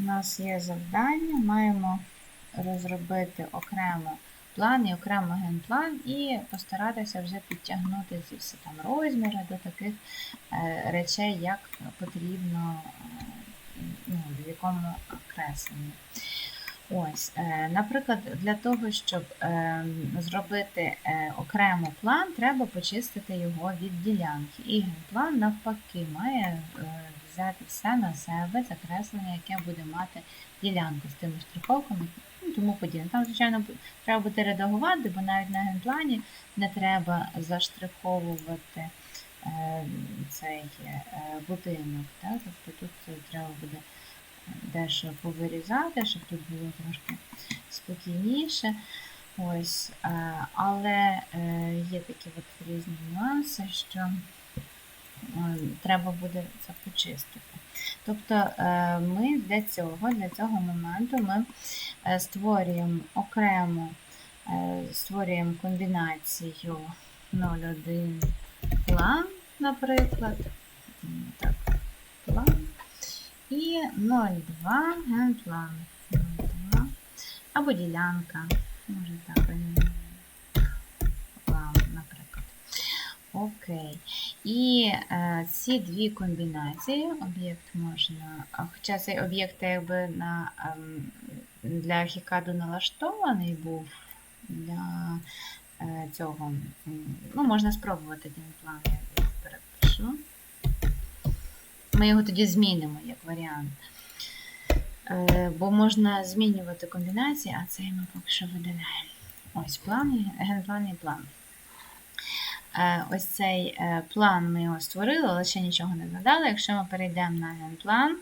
у нас є завдання, маємо розробити окремо план і окремо генплан і постаратися вже підтягнути ці всі там розміри до таких е, речей, як потрібно е, ну, в якому кресленні. Ось, е, наприклад, для того, щоб е, зробити е, окремо план, треба почистити його від ділянки. І генплан навпаки має взяти все на себе, це креслення, яке буде мати ділянку з тими штриховками тому подібне. Там, звичайно, треба буде редагувати, бо навіть на генплані не треба заштриховувати цей будинок. Так? Тобто тут треба буде дещо повирізати, щоб тут було трошки спокійніше. Ось, е, але е, є такі от різні нюанси, що е, треба буде це почистити. Тобто ми для цього, для цього моменту ми створюємо окремо, створюємо комбінацію 01 план, наприклад. Так, план. І 02 генплан. 02. Або ділянка. Може так. е, План, наприклад. Окей. І е, ці дві комбінації, об'єкт можна, хоча цей об'єкт якби на, ем, для хікаду налаштований був для е, цього. Ну, можна спробувати генплан, я перепишу. Ми його тоді змінимо як варіант. Е, Бо можна змінювати комбінації, а цей ми поки що видаляємо. Ось план, генплан і план. Е, Ось цей е, план ми його створили, але ще нічого не задали. Якщо ми перейдемо на генплан,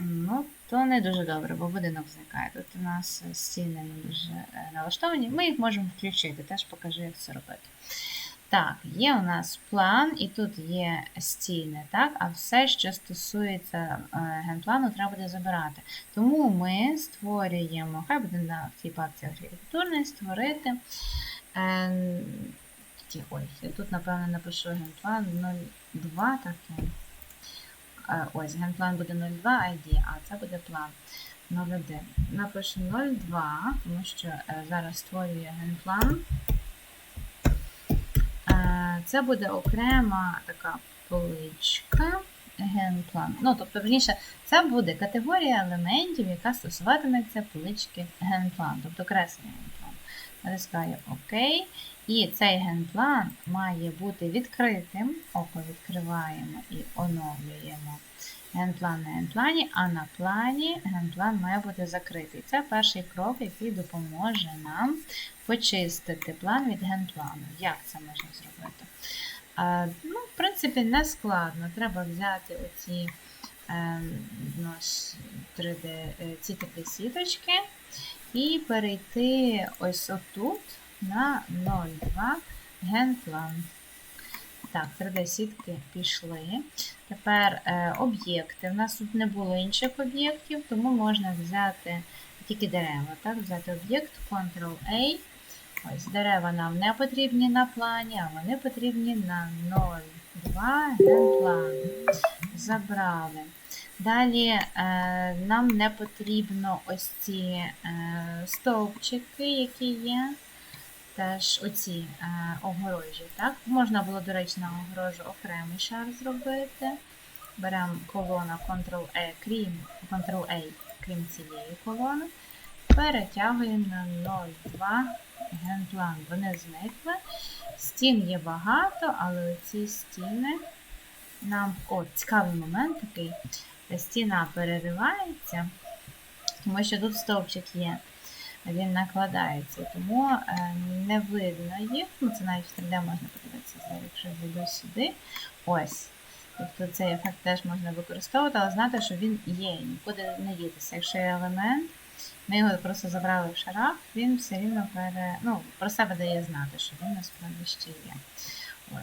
ну, то не дуже добре, бо будинок зникає. Тут у нас стіни не дуже налаштовані. Ми їх можемо включити, теж покажу, як це робити. Так, є у нас план, і тут є стіни, так? А все, що стосується е, генплану, треба буде забирати. Тому ми створюємо, хай буде на цій папці архітектурної створити. Е, ой, я тут, напевно, напишу генплан 02 такий. Е, ось, генплан буде 02 ID, а це буде план 01. Напишу 02, тому що зараз створює генплан. Це буде окрема така поличка генплан. Ну, тобто, верніше, це буде категорія елементів, яка стосуватиметься полички генплан, тобто креслення генплан. Натискаю ОК. І цей генплан має бути відкритим. Око відкриваємо і оновлюємо генплан на генплані, а на плані генплан має бути закритий. Це перший крок, який допоможе нам почистити план від генплану. Як це можна зробити? Ну, в принципі, не складно. Треба взяти оці е, 3D, е, ці такі сіточки і перейти ось отут на 02 генплан. Так, 3D-сітки пішли. Тепер е, об'єкти. У нас тут не було інших об'єктів, тому можна взяти тільки дерева. Так? Взяти об'єкт Ctrl-A. Ось дерева нам не потрібні на плані, а вони потрібні на 0,2 генплан. Забрали. Далі е, нам не потрібно ось ці е, стовпчики, які є. Теж оці е, огорожі. Так? Можна було, до речі, на огорожу окремий шар зробити. Беремо колона Ctrl-E, крім Ctrl-A, крім цієї колони. Перетягуємо на 0,2 генплан. Вони зникли. Стін є багато, але ці стіни нам. О, цікавий момент такий. Стіна переривається, тому що тут стовпчик є. Він накладається, тому е, не видно їх. Ну, це навіть в 3D можна подивитися, якщо я зайду сюди. Ось. Тобто цей ефект теж можна використовувати, але знати, що він є, нікуди не дітися. Якщо є елемент, ми його просто забрали в шарах, він все рівно пере... ну, про себе дає знати, що він насправді ще є.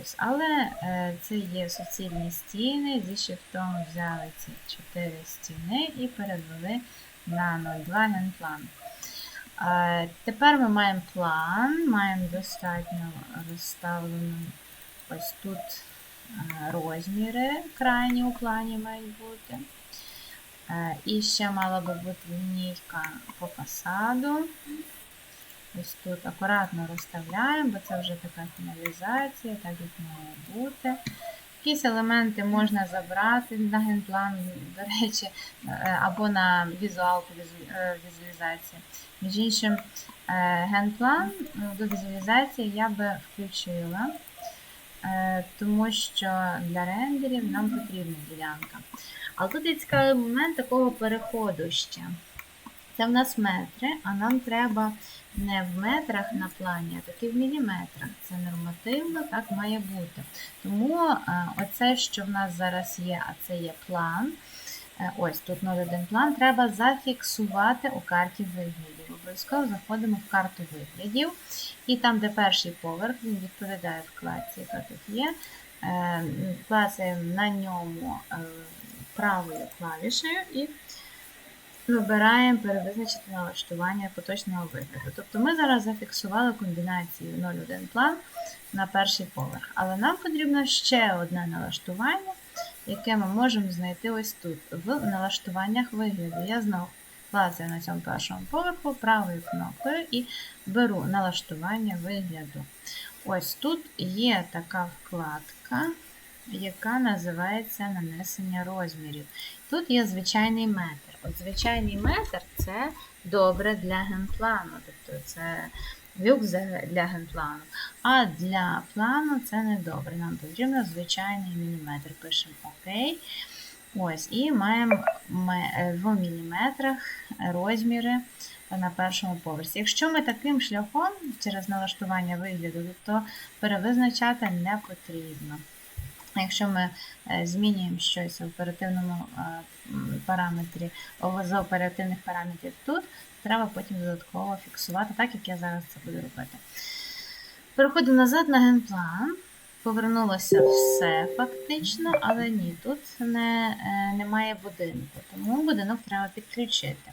Ось. Але е, це є суцільні стіни, зі шифтом взяли ці чотири стіни і перевели на 02 генплан. Е, Тепер ми маємо план, маємо достатньо розставлено ось тут е, розміри крайні у плані мають бути. Е, І ще мала би бути лінійка по фасаду. Ось тут акуратно розставляємо, бо це вже така фіналізація, так як має бути. Якісь елементи можна забрати на генплан, до речі, е, або на візуалку візу- е, візуалізації. Між іншим, генплан е, до візуалізації я би включила, тому що для рендерів нам потрібна ділянка. Але тут є цікавий момент такого переходу ще. Це в нас метри, а нам треба не в метрах на плані, а таки в міліметрах. Це нормативно, так має бути. Тому е, оце, що в нас зараз є, а це є план. е, Ось тут 01 план, треба зафіксувати у карті виглядів. Обов'язково заходимо в карту виглядів. І там, де перший поверх, він відповідає вкладці, яка тут є. е, Клацаємо на ньому правою клавішею і вибираємо перевизначити налаштування поточного вигляду. Тобто ми зараз зафіксували комбінацію 01 план на перший поверх. Але нам потрібно ще одне налаштування, яке ми можемо знайти ось тут, в налаштуваннях вигляду. Я знову клацаю на цьому першому поверху правою кнопкою і беру налаштування вигляду. Ось тут є така вкладка, яка називається нанесення розмірів. Тут є звичайний метр. От звичайний метр це добре для генплану, тобто це люк для генплану. А для плану це не добре. Нам потрібно звичайний міліметр. Пишемо ОК. Ось, і маємо е, в міліметрах розміри на першому поверсі. Якщо ми таким шляхом через налаштування вигляду, то перевизначати не потрібно. Якщо ми е, змінюємо щось в оперативному е, параметрі, з оперативних параметрів тут, треба потім додатково фіксувати, так як я зараз це буду робити. Переходимо назад на генплан. Повернулося все фактично, але ні, тут не, е, немає будинку, тому будинок треба підключити.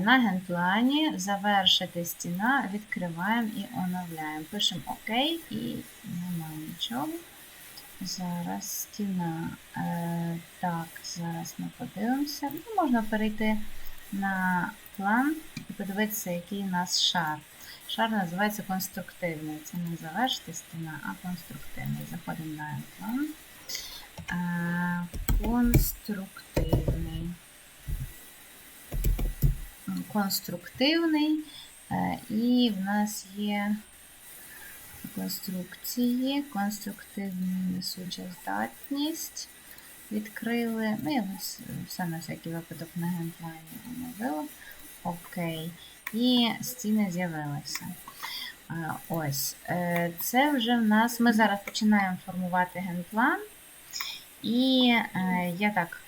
На генплані завершити стіна, відкриваємо і оновляємо. Пишемо ОК і немає нічого. Зараз стіна. Е, так, зараз ми подивимося. Ну, можна перейти на план і подивитися, який у нас шар. Шар називається конструктивний. Це не завершити стіна, а конструктивний. Заходимо на план. Е, конструктивний. Конструктивний. Е, і в нас є конструкції, конструктивна несуча здатність. Відкрили. Ну, я вас все на всякий випадок на генплані оновила. Окей. І стіни з'явилися. Ось. Е, Це вже в нас. Ми зараз починаємо формувати генплан. І е, я так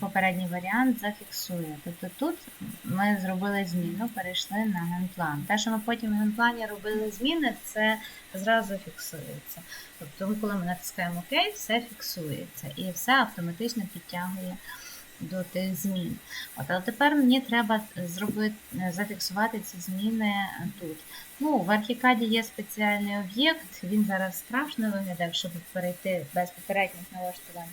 попередній варіант зафіксує. Тобто тут ми зробили зміну, перейшли на генплан. Те, що ми потім в генплані робили зміни, це зразу фіксується. Тобто, коли ми натискаємо ОК, все фіксується і все автоматично підтягує до тих змін. От, але тепер мені треба зробити, зафіксувати ці зміни тут. Ну, в Архікаді є спеціальний об'єкт, він зараз страшно виглядав, щоб перейти без попередніх налаштувань.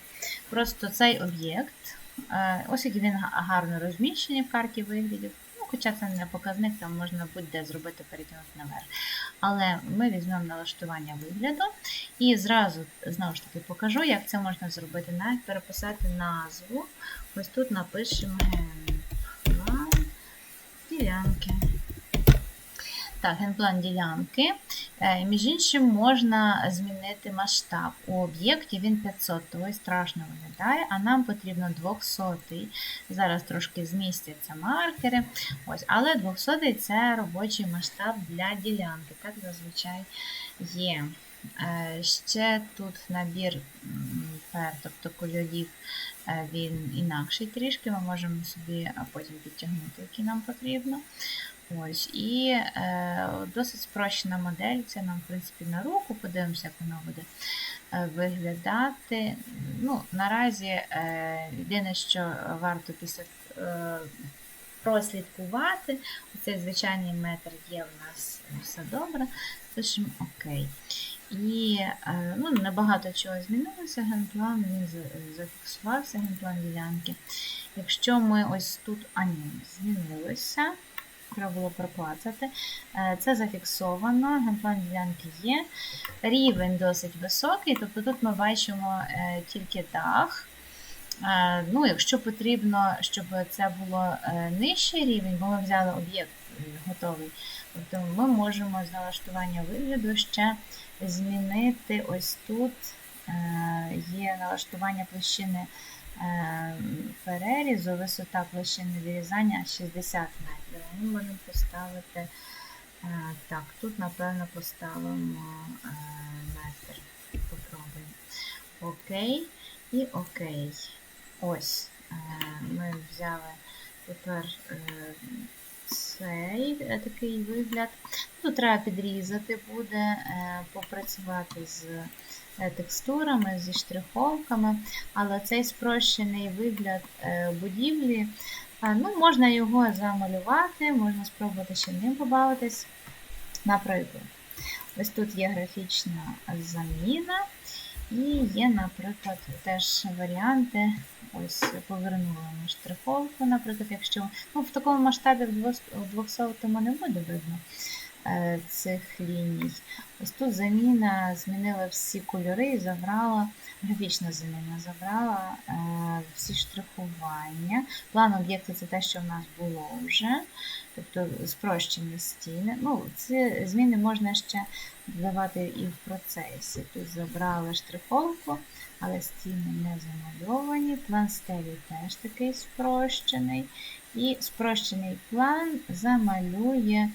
Просто цей об'єкт, е, ось який він гарно розміщений в карті виглядів. Хоча це не показник, там можна будь-де зробити перетягнути наверх. Але ми візьмемо налаштування вигляду і зразу знову ж таки покажу, як це можна зробити. Навіть переписати назву. Ось тут напишемо ділянки. Так, генплан ділянки. Е, Між іншим, можна змінити масштаб. У об'єкті він 500, того страшно виглядає, а нам потрібно 200. Зараз трошки змістяться маркери. Ось, але 200 це робочий масштаб для ділянки. Так зазвичай є. Е, Ще тут набір пер, тобто кольорів, е, він інакший трішки. Ми можемо собі потім підтягнути, які нам потрібно. Ось, і е, досить спрощена модель. Це нам, в принципі, на руку. Подивимося, як воно буде е, виглядати. Ну, наразі е, єдине, що варто після е, прослідкувати. Оцей звичайний метр є в нас все добре. Пишемо ОК. І е, ну, небагато чого змінилося, генплан він зафіксувався, генплан ділянки. Якщо ми ось тут, а ні, змінилося, треба було проклацати. Е, Це зафіксовано, генплан ділянки є. Рівень досить високий, тобто тут ми бачимо е, тільки дах. Е, Ну, якщо потрібно, щоб це було нижчий рівень, бо ми взяли об'єкт готовий, тобто ми можемо з налаштування вигляду ще змінити ось тут є налаштування площини е, перерізу, висота площини вирізання 60 метрів. Ми можемо поставити е, так, тут, напевно, поставимо е, метр. Попробуємо. Окей і окей. Ось е, ми взяли тепер цей такий вигляд. Тут треба підрізати буде, попрацювати з текстурами, зі штриховками, але цей спрощений вигляд е, будівлі, е, ну, можна його замалювати, можна спробувати ще ним побавитись. Наприклад, ось тут є графічна заміна, і є, наприклад, теж варіанти. Ось повернула ми штриховку, наприклад, якщо ну, в такому масштабі в 200 не буде видно е, цих ліній. Ось тут заміна змінила всі кольори і забрала, графічна заміна забрала е, всі штрихування. План об'єкту це те, що в нас було вже, тобто спрощені стіни. Ну, Ці зміни можна ще додавати і в процесі. Тут забрали штриховку, але стіни не замальовані. План стелі теж такий спрощений. І спрощений план замалює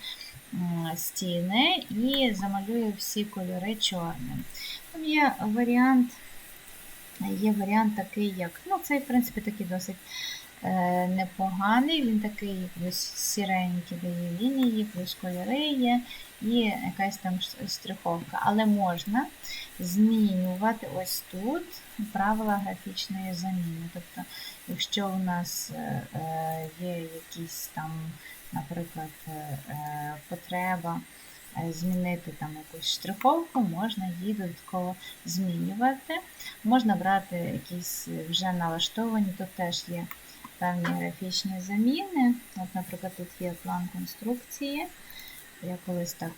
стіни і замалює всі кольори чорним. Там є варіант, є варіант такий, як, ну, цей, в принципі, такий досить е, непоганий. Він такий ось сіренький дає лінії, плюс кольори є, і якась там штриховка. Але можна змінювати ось тут правила графічної заміни. Тобто, якщо у нас е, е, є якісь там, наприклад, е, е, потреба е, змінити там якусь штриховку, можна її додатково змінювати. Можна брати якісь вже налаштовані, тут теж є певні графічні заміни. От, наприклад, тут є план конструкції. Я колись так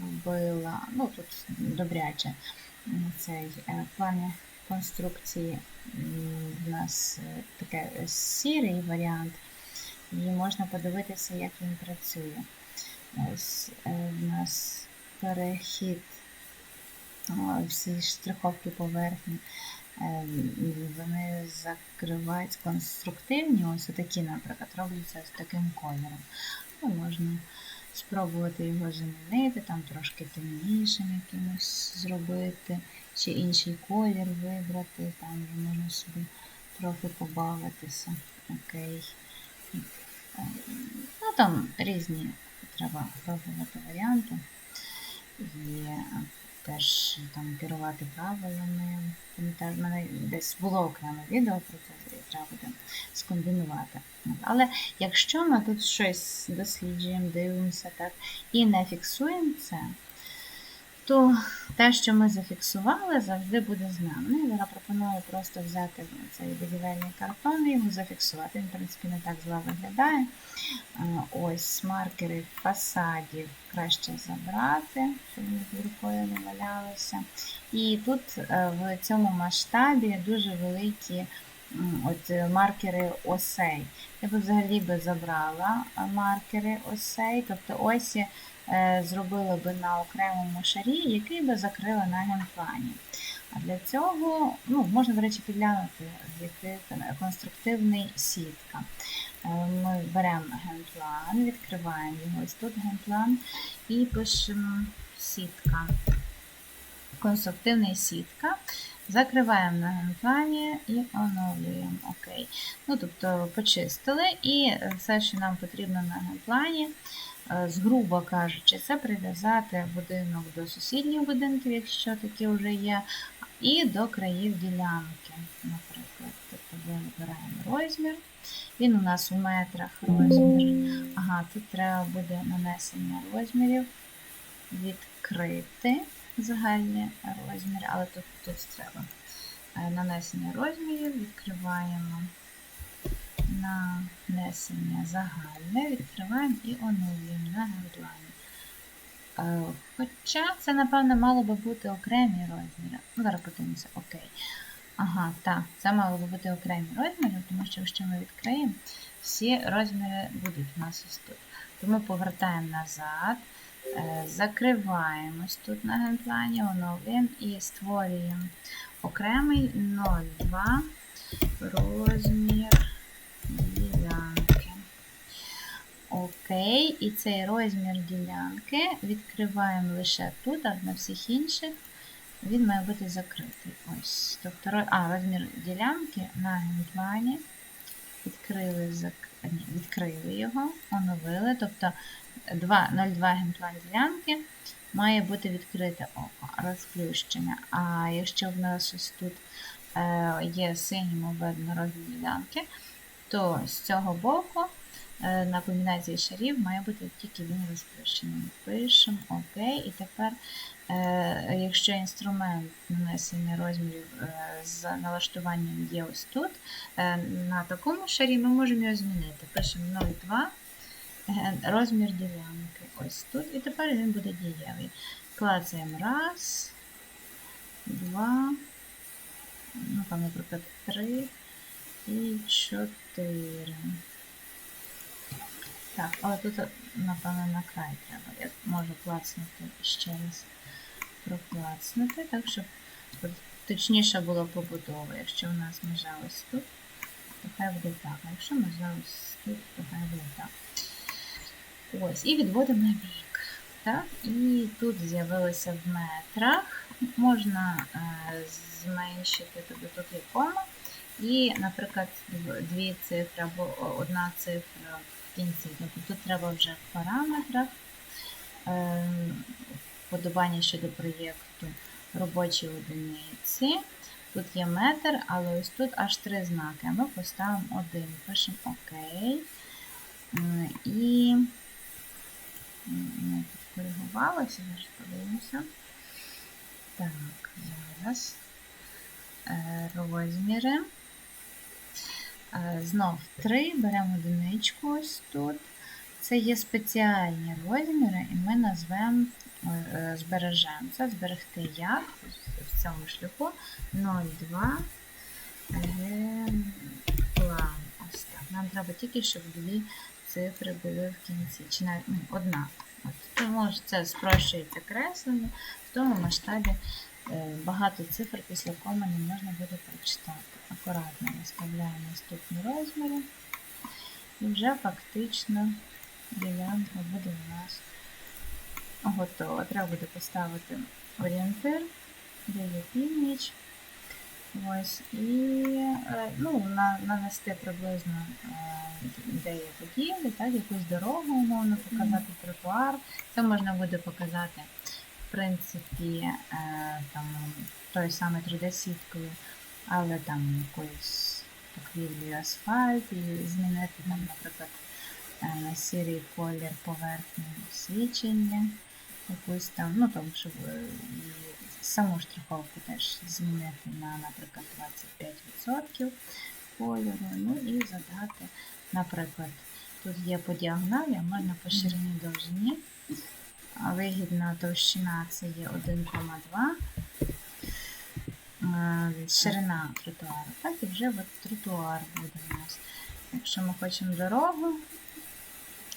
робила, ну тут добряче цей план конструкції в нас таке сірий варіант, і можна подивитися, як він працює. Ось е, в нас перехід всі штриховки поверхні. е, Вони закривають конструктивні, ось такі, наприклад, робляться з таким кольором. Ну, можна спробувати його замінити, там трошки темнішим якимось зробити, чи інший колір вибрати, там вже можна собі трохи побавитися. Окей. Ну там різні треба пробувати варіанти. І теж там керувати правилами. Пам'ятаю, в мене десь було окреме відео про це, і треба буде скомбінувати. Але якщо ми тут щось досліджуємо, дивимося так і не фіксуємо це, то те, що ми зафіксували, завжди буде з нами. Я пропоную просто взяти цей будівельний картон і його зафіксувати. Він, в принципі, не так зле виглядає. Е, Ось маркери фасадів краще забрати, щоб вони під рукою не валялися. І тут е, в цьому масштабі дуже великі от, е, маркери осей. Я б взагалі би забрала маркери осей, тобто осі е, зробила би на окремому шарі, який би закрила на генплані. А для цього ну, можна, до речі, підглянути з яких конструктивний сітка. Е, Ми беремо генплан, відкриваємо його. Ось тут генплан і пишемо сітка. Конструктивний сітка. Закриваємо на генплані і оновлюємо. Окей. Ну, тобто почистили, і все, що нам потрібно на генплані, грубо кажучи, це прив'язати будинок до сусідніх будинків, якщо такі вже є, і до країв ділянки, наприклад. Тобто вибираємо розмір. Він у нас у метрах розмір. Ага, тут треба буде нанесення розмірів. Відкрити. загальні розміри, але тут, тут треба е, нанесення розмірів, відкриваємо нанесення загальне, відкриваємо і оновлюємо на гайдлайні. Е, Хоча це, напевно, мало би бути окремі розміри. Ну, зараз подивимося, окей. Ага, так, це мало би бути окремі розміри, тому що якщо ми відкриємо, всі розміри будуть у нас ось тут. Тому повертаємо назад, е, закриваємось тут на генплані, оновлюємо і створюємо окремий 0,2 розмір Окей, і цей розмір ділянки відкриваємо лише тут, а на всіх інших він має бути закритий. Ось. Тобто, а, розмір ділянки на генплані. Відкрили, зак... Ні, відкрили його, оновили. Тобто 2,02 генплан ділянки має бути відкрите око, розплющення. А якщо в нас ось тут е, є синім обведено розмір ділянки, то з цього боку на комбінації шарів має бути тільки він розплющений. Пишемо ОК. І тепер, е, якщо інструмент нанесення розмірів е, з налаштуванням є ось тут, е, на такому шарі ми можемо його змінити. Пишемо 0,2 е, розмір ділянки. Ось тут. І тепер він буде дієвий. Клацаємо раз, два, ну там, наприклад, три і чотири. Так, але тут, напевно, на край треба. Я можу клацнути ще раз проклацнути, так, щоб точніше було побудова. Якщо у нас межа ось тут, то хай буде так. А якщо межа ось тут, то хай буде так. Ось, і відводимо бік. Так? І тут з'явилося в метрах. Можна е, зменшити, тобто тут є кома. І, наприклад, дв- дві цифри або одна цифра в кінці. Тобто тут треба вже в параметрах е, вподобання щодо проєкту робочі одиниці. Тут є метр, але ось тут аж три знаки. Ми поставимо один. Пишемо ОК. І ми коригувалося, зараз подивимося. Так, зараз. Е, Розміри. Е, Знов 3, беремо одиничку ось тут. Це є спеціальні розміри, і ми назвемо, е, збережемо. Це зберегти як в цьому шляху 0,2 генплан. Ось так. Нам треба тільки, щоб дві цифри були в кінці. Чи навіть ну, одна. От. Тому що це спрощується креслення, в тому масштабі е, багато цифр після коми не можна буде прочитати. Акуратно виставляємо наступні розміри. І вже фактично ділянка буде у нас готова. Треба буде поставити орієнтир, де є північ. Ось, і е, ну, на, нанести приблизно е, де є будівлі, так, якусь дорогу, умовно, показати тротуар. Це можна буде показати, в принципі, е, там, тою саме 3D-сіткою, але там якоюсь покрівлею асфальт і змінити там, наприклад, е, на сірий колір поверхні освічення, якусь там, ну там, щоб е, саму штриховку теж змінити на, наприклад, 25% кольору. Ну і задати, наприклад, тут є по діагоналі, а можна по ширині довжині. Вигідна товщина це є 1,2. Е, Ширина тротуару. Так, і вже от тротуар буде у нас. Якщо ми хочемо дорогу,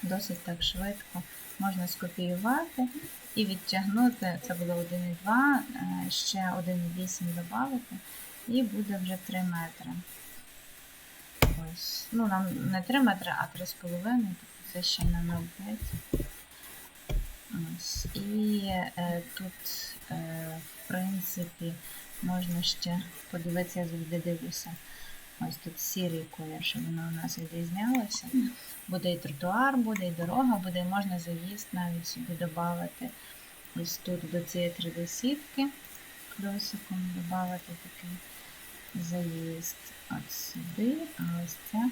досить так швидко можна скопіювати і відтягнути, це було 1,2, е, ще 1,8 додати, і буде вже 3 метри. Ось. Ну, нам не 3 метри, а 3,5, тобто це ще на 0,5. Ось. І е, тут, е, в принципі, можна ще подивитися, я завжди дивлюся. Ось тут сірий колір, щоб воно у нас відрізнялося. Буде і тротуар, буде, і дорога, буде, і можна заїзд навіть собі додати. Ось тут до цієї 3D-сітки плюсиком додати такий заїзд от сюди, а ось це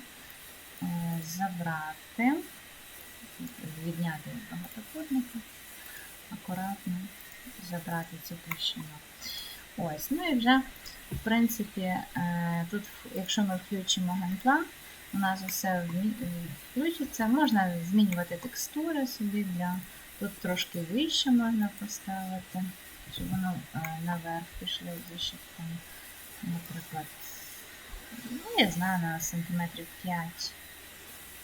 е, забрати, відняти від багатокутника, акуратно забрати цю площину. Ось, ну і вже, в принципі, е, тут, якщо ми включимо генплан, у нас усе е, включиться. Можна змінювати текстури собі для. Тут трошки вище можна поставити, щоб воно е, наверх пішло, щоб там, наприклад, ну, я знаю, на сантиметрів 5,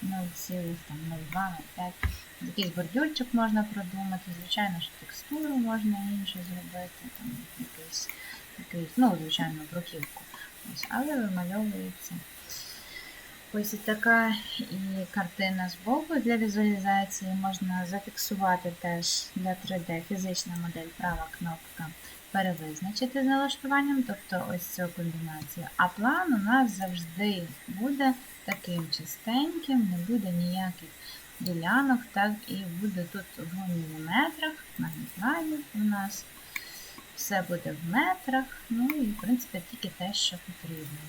0,02 5. Якийсь бордюрчик можна продумати, звичайно, що текстуру можна іншу зробити, там якийсь, якийсь ну, звичайно, бруківку. Ось, але вимальовується. Ось така і картина збоку для візуалізації. Можна зафіксувати теж для 3D фізична модель, права кнопка перевизначити з налаштуванням, тобто ось цю комбінацію. А план у нас завжди буде таким чистеньким, не буде ніяких ділянок, так і буде тут в міліметрах, на плані у нас. Все буде в метрах, ну і в принципі тільки те, що потрібно.